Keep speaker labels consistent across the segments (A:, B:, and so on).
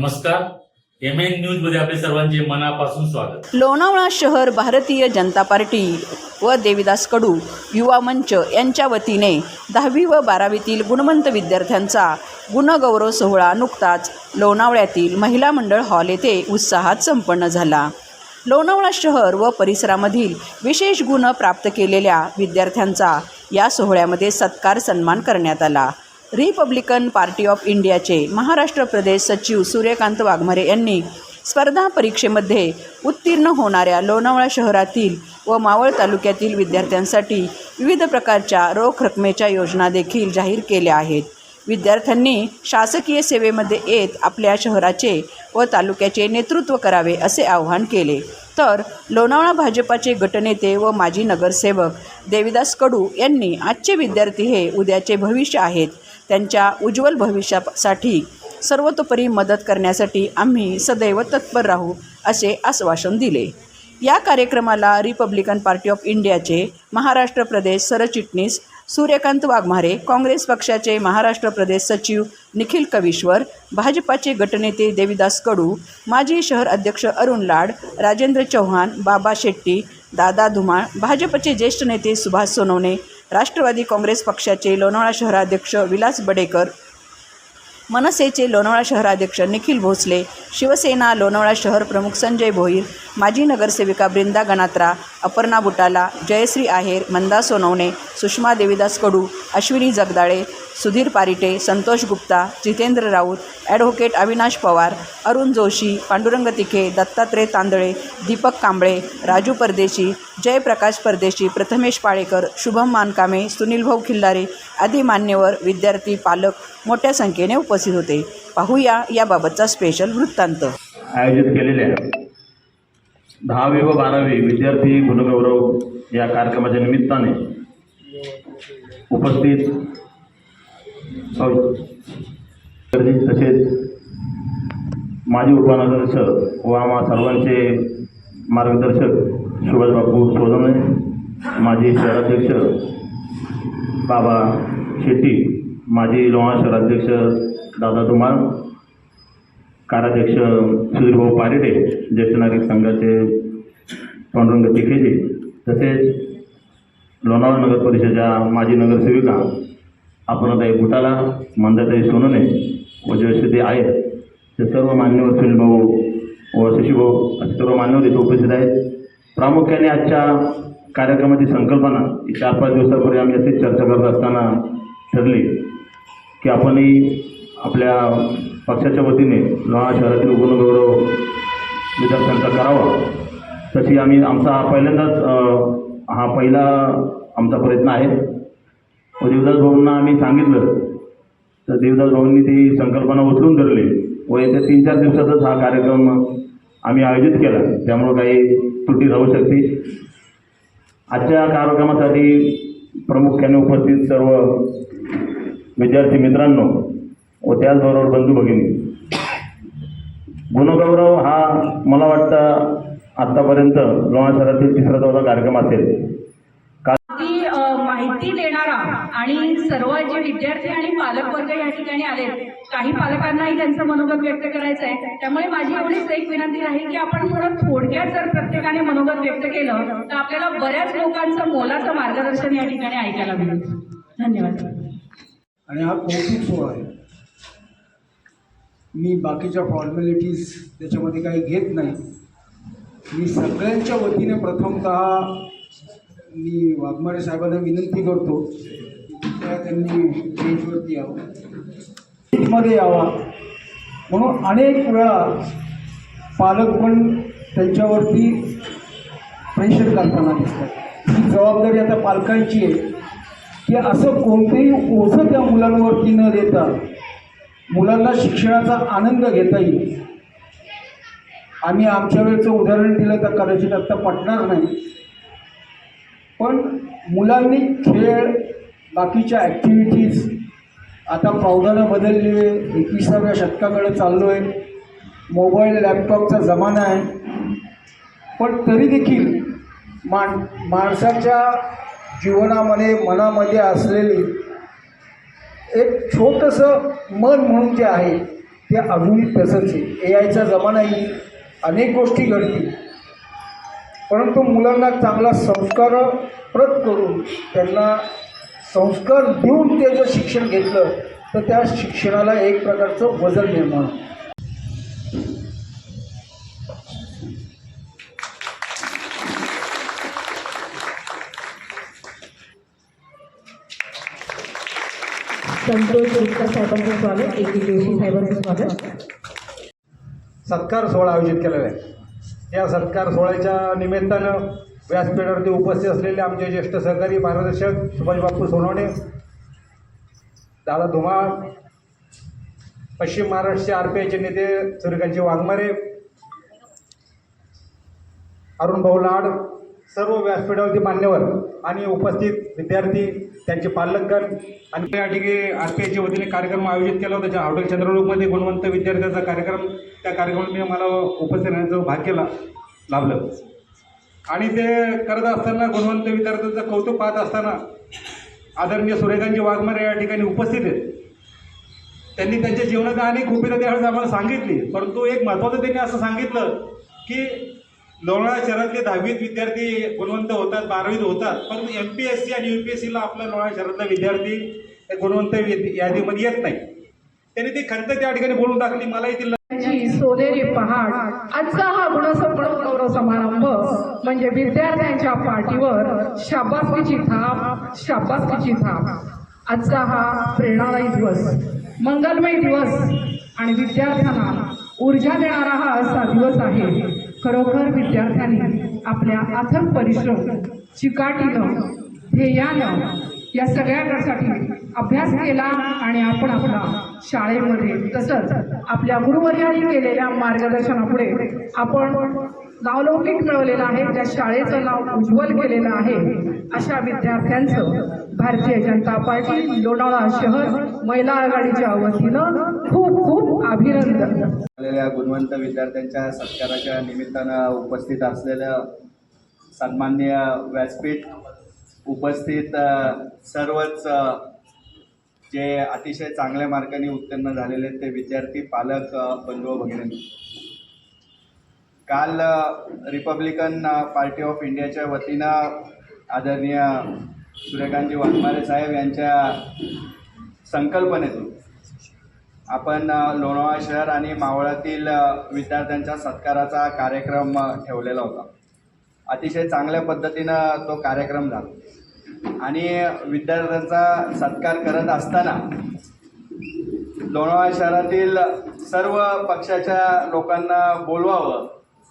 A: नमस्कार. M N न्यूजमध्ये आपले सर्वांचे मनापासून स्वागत.
B: लोणावळा शहर भारतीय जनता पार्टी व देविदास कडू युवा मंच यांच्या वतीने दहावी व बारावीतील गुणवंत विद्यार्थ्यांचा गुणगौरव सोहळा नुकताच लोणावळ्यातील महिला मंडळ हॉल येथे उत्साहात संपन्न झाला. लोणावळा शहर व परिसरामधील विशेष गुण प्राप्त केलेल्या विद्यार्थ्यांचा या सोहळ्यामध्ये सत्कार सन्मान करण्यात आला. रिपब्लिकन पार्टी ऑफ इंडियाचे महाराष्ट्र प्रदेश सचिव सूर्यकांत वाघमारे यांनी स्पर्धा परीक्षेमध्ये उत्तीर्ण होणाऱ्या लोणावळा शहरातील व मावळ तालुक्यातील विद्यार्थ्यांसाठी विविध प्रकारच्या रोख रकमेच्या योजना देखील जाहीर केल्या आहेत. विद्यार्थ्यांनी शासकीय सेवेमध्ये येत आपल्या शहराचे व तालुक्याचे नेतृत्व करावे असे आवाहन केले. तर लोणावळा भाजपाचे गटनेते व माजी नगरसेवक देविदास कडू यांनी आजचे विद्यार्थी हे उद्याचे भविष्य आहेत. त्यांच्या उज्ज्वल भविष्यासाठी सर्वतोपरी मदत करण्यासाठी आम्ही सदैव तत्पर राहू असे आश्वासन दिले. या कार्यक्रमाला रिपब्लिकन पार्टी ऑफ इंडियाचे महाराष्ट्र प्रदेश सरचिटणीस सूर्यकांत वाघमारे काँग्रेस पक्षाचे महाराष्ट्र प्रदेश सचिव निखिल कविश्वर भाजपाचे गटनेते देविदास कडू माजी शहर अध्यक्ष अरुण लाड राजेंद्र चव्हाण बाबा शेट्टी दादा धुमाळ भाजपचे ज्येष्ठ नेते सुभाष सोनवणे राष्ट्रवादी काँग्रेस पक्षाचे लोणावळा शहराध्यक्ष विलास बडेकर मनसेचे लोणावळा शहराध्यक्ष निखिल भोसले शिवसेना लोणावळा शहर प्रमुख संजय भोईर माजी नगरसेविका बृंदा गणात्रा अपर्णा बुटाला जयश्री आहेर मंदा सोनवणे सुषमा देवीदास कडू अश्विनी जगदाळे सुधीर पारिटे संतोष गुप्ता जितेंद्र राऊत ॲडव्होकेट अविनाश पवार अरुण जोशी पांडुरंग तिखे दत्तात्रय तांदळे दीपक कांबळे राजू परदेशी जयप्रकाश परदेशी प्रथमेश पाळेकर शुभम मानकामे सुनील भाऊ खिल्लारे आदी मान्यवर विद्यार्थी पालक मोठ्या संख्येने उपस्थित होते. पाहूया याबाबतचा स्पेशल वृत्तांत.
C: आयोजित केलेल्या दहावी व बारावी विद्यार्थी गुणगौरव या कार्यक्रमाच्या निमित्ताने उपस्थित तसेच माजी उपनगरदर्शक व आम्हा सर्वांचे मार्गदर्शक सुभाषबापू सोनवणे माजी शहराध्यक्ष बाबा शेट्टी माजी लोहा शहराध्यक्ष दादा धुमाळ कार्याध्यक्ष सुधीरभाऊ पारिडे ज्येष्ठ नागरिक संघाचे पांडुरंग तिखेजी तसेच लोणावळा नगर परिषदेच्या माजी नगरसेविका आपणाताई बुटाला मंदाताई सोनवणे व जयश्री आहेत ते सर्व मान्यवर सुनीलभाऊ व शशीभाऊ असे सर्व मान्यवर इथे उपस्थित आहेत. प्रामुख्याने आजच्या कार्यक्रमाची संकल्पना ही चार पाच दिवसापूर्वी आम्ही अशी चर्चा करत असताना ठरली की आपणही आपल्या पक्षाच्या वतीने लोहा शहरातील गुणगौरव विद्यार्थ्यांचा करावा. तशी आम्ही आमचा हा पहिल्यांदाच हा पहिला आमचा प्रयत्न आहे. व देवदास भाऊंना आम्ही सांगितलं तर देवदास भाऊंनी ती संकल्पना उचलून धरली. व येत्या तीन चार दिवसातच हा कार्यक्रम आम्ही आयोजित केला. त्यामुळं काही त्रुटी राहू शकते. आजच्या कार्यक्रमासाठी प्रामुख्याने उपस्थित सर्व विद्यार्थी मित्रांनो व त्याचबरोबर बंधू भगिनी. गुणगौरव हा मला वाटतं आत्तापर्यंत लोणार शहरातील तिसरा चौथा कार्यक्रम असेल.
D: माहिती देणारा आणि सर्व जे विद्यार्थी आणि पालकवर्ग या ठिकाणी आले काही पालकांनाही त्यांचं मनोगत व्यक्त करायचं आहे त्यामुळे माझी एवढीच एक विनंती राहील की आपण थोडं थोडक्यात जर प्रत्येकाने मनोगत व्यक्त केलं तर आपल्याला बऱ्याच लोकांचं मोलाचं मार्गदर्शन या ठिकाणी ऐकायला मिळेल. धन्यवाद.
E: आणि हा कौतुक सोहळा आहे. मी बाकीच्या फॉर्मॅलिटीज त्याच्यामध्ये काही घेत नाही. मी सगळ्यांच्या वतीने प्रथमतः मी वाघमारे साहेबांना विनंती करतो त्यांनी स्टेजवरती यावं. स्टेजमध्ये यावा. म्हणून अनेक वेळा पालक पण त्यांच्यावरती प्रेशर करताना दिसतात. ही जबाबदारी आता पालकांची आहे. की असं कोणतेही ओझं त्या मुलांवरती न देता मुलांना शिक्षणाचा आनंद घेता येईल. आम्ही आमच्या वेळचं उदाहरण दिलं तर कदाचित आत्ता पटणार नाही. पण मुलांनी खेळ बाकीच्या ॲक्टिव्हिटीज आता प्रौढानं बदलली आहे एकविसाव्या शतकाकडे चाललो आहे मोबाईल लॅपटॉपचा जमाना आहे. पण तरी देखील माण माणसाच्या जीवनामध्ये मनामध्ये असलेली एक छोटंसं मन म्हणून जे आहे
F: ते अजूनही तसंच आहे. ए आयचा जमाना येईल अनेक गोष्टी घडतील. परंतु मुलांना चांगला संस्कार प्रत करून त्यांना संस्कार देऊन ते जर शिक्षण घेतलं तर त्या शिक्षणाला एक प्रकारचं वजन निर्माण
D: संतोष गुप्ता साहेबांचं स्वागत. ए पी जोशी साहेबांचं स्वागत.
F: सत्कार सोहळा आयोजित केलेला आहे. या सत्कार सोहळ्याच्या निमित्तानं व्यासपीठावरती उपस्थित असलेले आमचे ज्येष्ठ सहकारी मार्गदर्शक सुभाष बापू सोनवणे दादा धुमाळ पश्चिम महाराष्ट्रचे आर पी आयचे नेते सूर्यकांतजी वाघमारे अरुण भाऊ लाड सर्व व्यासपीठावरती मान्यवर आणि उपस्थित विद्यार्थी त्यांचे पालकगण आणि या ठिकाणी आर वतीने कार्यक्रम आयोजित केला होता ज्या हॉटेल चंद्रलोकमध्ये गुणवंत विद्यार्थ्याचा कार्यक्रम त्या कार्यक्रमाने मला उपस्थित राहण्याचं भाग्य ला लाभलं. आणि ते करत असताना गुणवंत विद्यार्थ्यांचं कौतुक पाहत असताना आदरणीय सुरेखांची वाघमारे या ठिकाणी उपस्थित आहेत. त्यांनी त्यांच्या जीवनात अनेक उपयोगी त्यावेळेस आम्हाला सांगितली परंतु एक महत्त्वाचं त्यांनी असं सांगितलं की लोणाळा शहरातले दहावीत विद्यार्थी गुणवंत होतात बारावीत होतात पण एम पी एस सी आणि यू पी एस सीला आपला लोणाळा शहरातला विद्यार्थी गुणवंत यादीमध्ये येत नाही त्यांनी ती खंत त्या ठिकाणी बोलून टाकली. मला
G: इथे सोनेरी पहाड आजचा हा गुणसंपन्न गौरव समारंभ म्हणजे विद्यार्थ्यांच्या पाठीवर शाबासकीची थाप शाबासकीची थाप. आजचा हा प्रेरणादायी दिवस मंगलमय दिवस आणि विद्यार्थ्यांना ऊर्जा देणारा हा असा दिवस आहे. खरोखर विद्यार्थ्यांनी आपल्या अथक परिश्रम चिकाटीनं ध्येयानं या सगळ्यासाठी अभ्यास केला आणि आपण आपला शाळेमध्ये तसंच आपल्या गुरुवर्यांनी केलेल्या मार्गदर्शनापुढे आपण नावलौकिक मिळवलेलं आहे त्या शाळेचं नाव उज्ज्वल केलेलं आहे अशा विद्यार्थ्यांचं भारतीय जनता पार्टी लोणावळा शहर महिला आघाडीच्या वतीनं खूप खूप अभिनंदन.
H: आलेल्या गुणवंत विद्यार्थ्यांच्या सत्काराच्या निमित्तानं उपस्थित असलेल्या सन्मान्य व्यासपीठ उपस्थित सर्वच जे अतिशय चांगल्या मार्गाने उत्तीर्ण झालेले आहेत ते विद्यार्थी पालक बंधू भगिनी. काल रिपब्लिकन पार्टी ऑफ इंडियाच्या वतीनं आदरणीय सूर्यकांतजी वाघमारे साहेब यांच्या संकल्पनेतून आपण लोणावळा शहर आणि मावळातील विद्यार्थ्यांच्या सत्काराचा कार्यक्रम ठेवलेला होता. अतिशय चांगल्या पद्धतीनं तो कार्यक्रम झाला. आणि विद्यार्थ्यांचा सत्कार करत असताना लोणावळा शहरातील सर्व पक्षाच्या लोकांना बोलवावं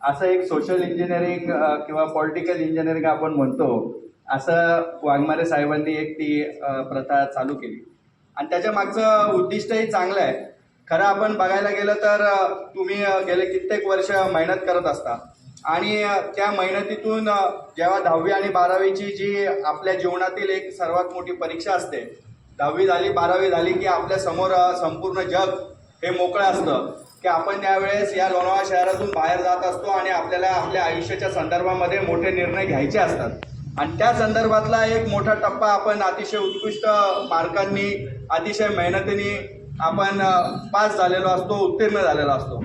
H: असं एक सोशल इंजिनिअरिंग किंवा पॉलिटिकल इंजिनिअरिंग आपण म्हणतो असं वाघमारे साहेबांनी एक ती प्रथा चालू केली. आणि त्याच्या मागचं उद्दिष्टही चांगलं आहे. खरं आपण बघायला गेलं तर तुम्ही गेले कित्येक वर्ष मेहनत करत असता. आणि त्या मेहनतीतून जेव्हा दहावी आणि बारावीची जी आपल्या जीवनातील एक सर्वात मोठी परीक्षा असते दहावी झाली बारावी झाली की आपल्यासमोर संपूर्ण जग हे मोकळं असतं. की आपण त्यावेळेस या लोणावळा शहरातून बाहेर जात असतो आणि आपल्याला आपल्या आयुष्याच्या संदर्भामध्ये मोठे निर्णय घ्यायचे असतात. आणि त्या संदर्भातला एक मोठा टप्पा आपण अतिशय उत्कृष्ट मार्कांनी अतिशय मेहनतीने आपण पास झालेलो असतो उत्तीर्ण झालेलो असतो.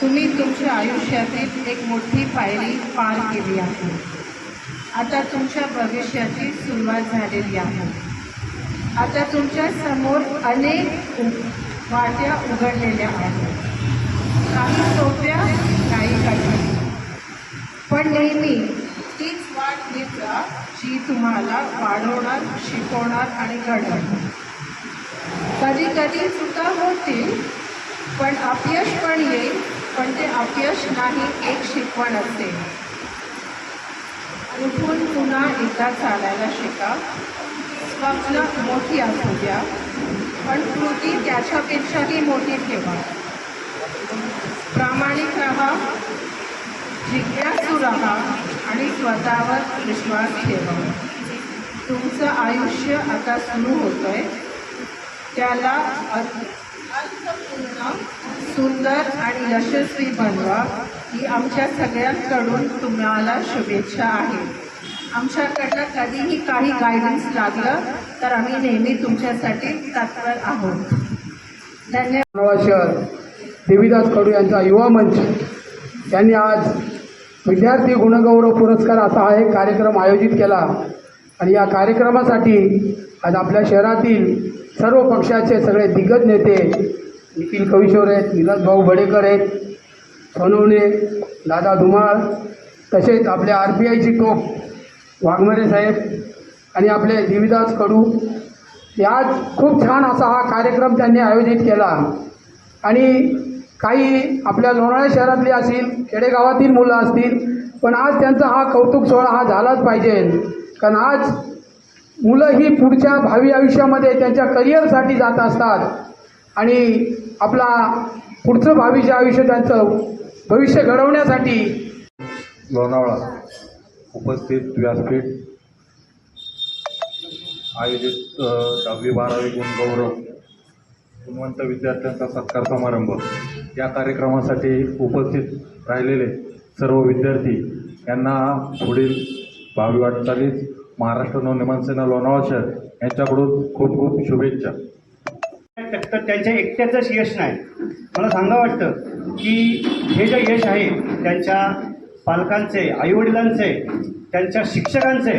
G: तुम्ही तुमच्या आयुष्यातील एक मोठी पायरी पार केली आहे. आता तुमच्या भविष्याची सुरुवात झालेली आहे. आता तुमच्यासमोर अनेक वाट्या उघडलेल्या आहेत. काही सोप्या काही कठीण. पण नेहमी तीच वाट घेत जी तुम्हाला वाढवणार शिकवणार आणि घडवणार. कधी कधी चुका होतील पण अपयश पण येईल पण ते अपयश नाही एक शिकवण असते. उठून पुन्हा एकदा चालायला शिका. स्वप्न मोठी असू द्या पण कृती त्याच्यापेक्षाही मोठी ठेवा. प्रामाणिक राहा जिज्ञासू राहा. आणि स्वतःवर विश्वास ठेवा. तुमचं आयुष्य आता सुरू आहे त्याला अर्थपूर्ण सुंदर आणि यशस्वी बनवा. ही आमच्या सगळ्यांकडून तुम्हाला शुभेच्छा आहे. आमच्याकडनं कधीही काही गायडन्स लागलं तर आम्ही नेहमी तुमच्यासाठी तत्पर आहोत.
D: धन्यवाद.
I: शहर देवीदास कडू यांचा युवा मंच. त्यांनी आज विद्यार्थी गुणगौरव पुरस्कार असा हा एक कार्यक्रम आयोजित केला. आणि या कार्यक्रमासाठी आज आपल्या शहरातील सर्व पक्षाचे सगळे दिग्गज नेते निखिल कविशोर आहेत विलास भाऊ आहेत सोनवणे दादा धुमाळ तसेच आपल्या आर पी आयची टोप वाघमरे साहेब आणि आपले देवीदास कडू आज खूप छान असा हा कार्यक्रम त्यांनी आयोजित केला. आणि काही आपल्या लोणाळ्या शहरातली असतील खेडेगावातील मुलं असतील पण आज त्यांचा हा कौतुक सोहळा हा झालाच पाहिजे. कारण आज मुलं ही पुढच्या भावी आयुष्यामध्ये त्यांच्या करिअरसाठी जात असतात. आणि आपला पुढचं भावीचे आयुष्य त्यांचं भविष्य घडवण्यासाठी
C: लोणावळा उपस्थित व्यासपीठ आयोजित दहावी बारावी गुणगौरव गुणवंत विद्यार्थ्यांचा सत्कार समारंभ या कार्यक्रमासाठी उपस्थित राहिलेले सर्व विद्यार्थी यांना पुढील भावी वाटचालीस महाराष्ट्र नवनिर्माण सेना लोणावळा शहर यांच्याकडून खूप खूप शुभेच्छा.
J: तर त्यांच्या एकट्याचंच यश नाही. मला सांगा वाटतं की हे जे यश आहे त्यांच्या पालकांचे आईवडिलांचे त्यांच्या शिक्षकांचे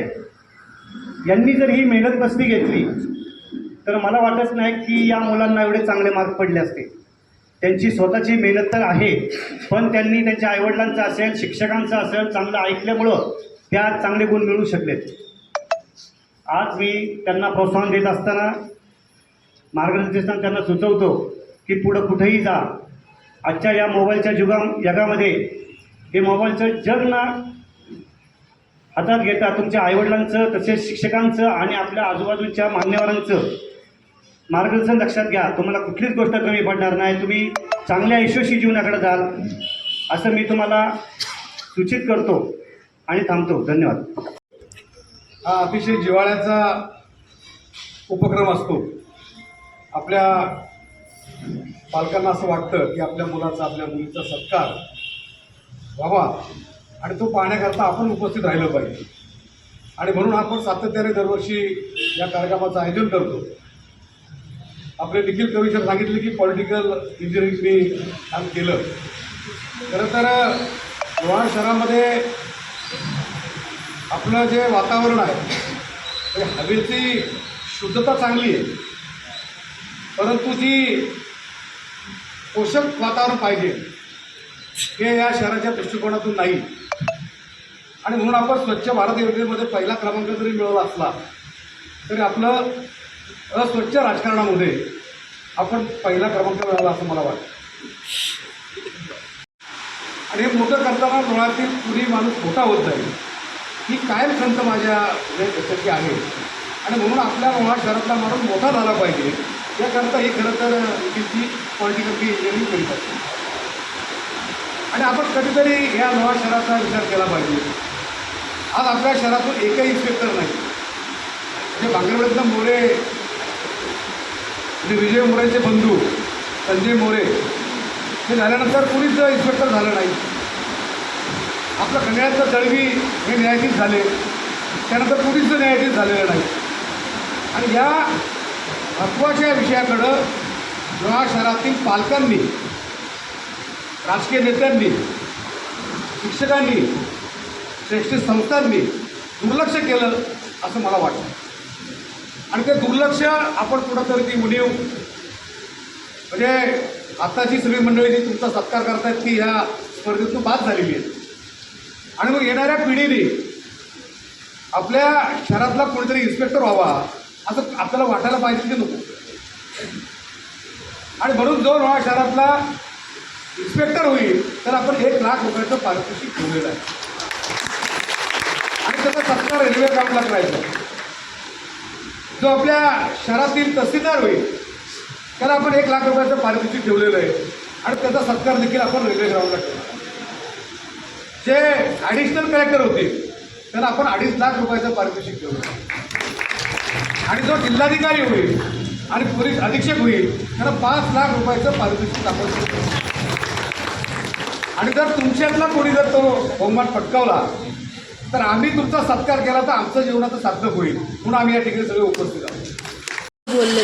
J: यांनी जर ही मेहनत बसती घेतली तर मला वाटत नाही की या मुलांना एवढे चांगले मार्क पडले असते. त्यांची स्वतःची मेहनत तर आहे पण त्यांनी त्यांच्या आईवडिलांचं असेल शिक्षकांचं असेल चांगलं ऐकल्यामुळं त्या चांगले गुण मिळू शकलेत. आज मी त्यांना प्रोत्साहन देत असताना मार्गदर्शन त्यांना सुचवतो की पुढं कुठेही जा. आजच्या या मोबाईलच्या जुगा जगामध्ये हे मोबाईलचं जग ना हातात घेता तुमच्या आईवडिलांचं तसेच शिक्षकांचं आणि आपल्या आजूबाजूच्या मान्यवरांचं मार्गदर्शन लक्षात घ्या. तुम्हाला कुठलीच गोष्ट कमी पडणार नाही. तुम्ही चांगल्या यशस्वी जीवनाकडे जाल. असं मी तुम्हाला सूचित करतो आणि थांबतो. धन्यवाद.
I: हा अतिशय जिव्हाळ्याचा उपक्रम असतो. आपल्या पालकांना असं वाटतं की आपल्या मुलाचा आपल्या मुलीचा सत्कार व्हावा आणि तो पाहण्याकरता आपण उपस्थित राहिलं पाहिजे. आणि म्हणून आपण सातत्याने दरवर्षी या कार्यक्रमाचं आयोजन करतो. आपले निखिल कवीशर सांगितले की पॉलिटिकल इंजिनिअरिंगनी काम केलं. खरं तर लोहार शहरामध्ये आपलं जे वातावरण आहे ते हवेची शुद्धता चांगली आहे. परंतु ती पोषक वातावरण पाहिजे हे या शहराच्या दृष्टिकोनातून नाही. आणि म्हणून आपण स्वच्छ भारत योजनेमध्ये पहिला क्रमांक जरी मिळवला असला तरी आपलं अस्वच्छ राजकारणामध्ये आपण पहिला क्रमांक मिळाला असं मला वाटतं. आणि हे मोठं करताना डोळ्यातील पुरी माणूस मोठा होत जाईल ही कायम खंत माझ्या याच्याची आहे. आणि म्हणून आपल्या लोणार शहरातला माणूस मोठा झाला पाहिजे याकरता हे खरं तर तिची पॉलिटिकल इंजिनिअरिंग करीत असते आणि आपण कधीतरी या नवा शहराचा विचार केला पाहिजे. आज आपल्या शहरातून एकही इन्स्पेक्टर नाही. म्हणजे भांगरवाडीतलं मोरे म्हणजे विजय मोरेचे बंधू संजय मोरे हे झाल्यानंतर कुणीच इन्स्पेक्टर झालं नाही. आपलं कन्याचं दळवी हे न्यायाधीश झाले. त्यानंतर कुणीच न्यायाधीश झालेलं नाही. आणि या महत्त्वाच्या विषयाकडं लोणार शहरातील पालकांनी राजकीय नेत्यांनी शिक्षकांनी शैक्षणिक संस्थांनी दुर्लक्ष केलं असं मला वाटतं. आणि ते दुर्लक्ष आपण कुठंतरी ती उणीव म्हणजे आत्ताची सगळी मंडळी जी तुमचा सत्कार करतायत ती ह्या स्पर्धेतून बाद झालेली आहे आणि मग येणाऱ्या पिढीने आपल्या शहरातला कोणीतरी इन्स्पेक्टर व्हावा असं आपल्याला वाटायला पाहिजे की नको. आणि म्हणून जो रोहा शहरातला इन्स्पेक्टर होईल तर आपण एक लाख रुपयाचं पारितोषिक ठेवलेलं आहे. आणि त्याचा सत्कार रेल्वे ग्राउंडला करायचा जो आपल्या शहरातील तहसीलदार होईल त्याला आपण एक लाख रुपयाचं पारितोषिक ठेवलेलं आहे. आणि त्याचा सत्कार देखील आपण रेल्वे ग्राउंडला केला जे ॲडिशनल कलेक्टर होते त्याला आपण अडीच लाख रुपयाचं पारितोषिक ठेवलं आणि जो जिल्हाधिकारी होईल आणि पोलीस अधीक्षक होईल त्याला पाच लाख रुपयाचं पारितोषिक आपण आणि जर तुमच्यातला कोणी जर तो बहुमान पटकावला तर आम्ही तुमचा सत्कार केला तर आमचं जीवनाचं सार्थक होईल. म्हणून आम्ही या ठिकाणी सगळे उपस्थित आहोत.
B: बोलले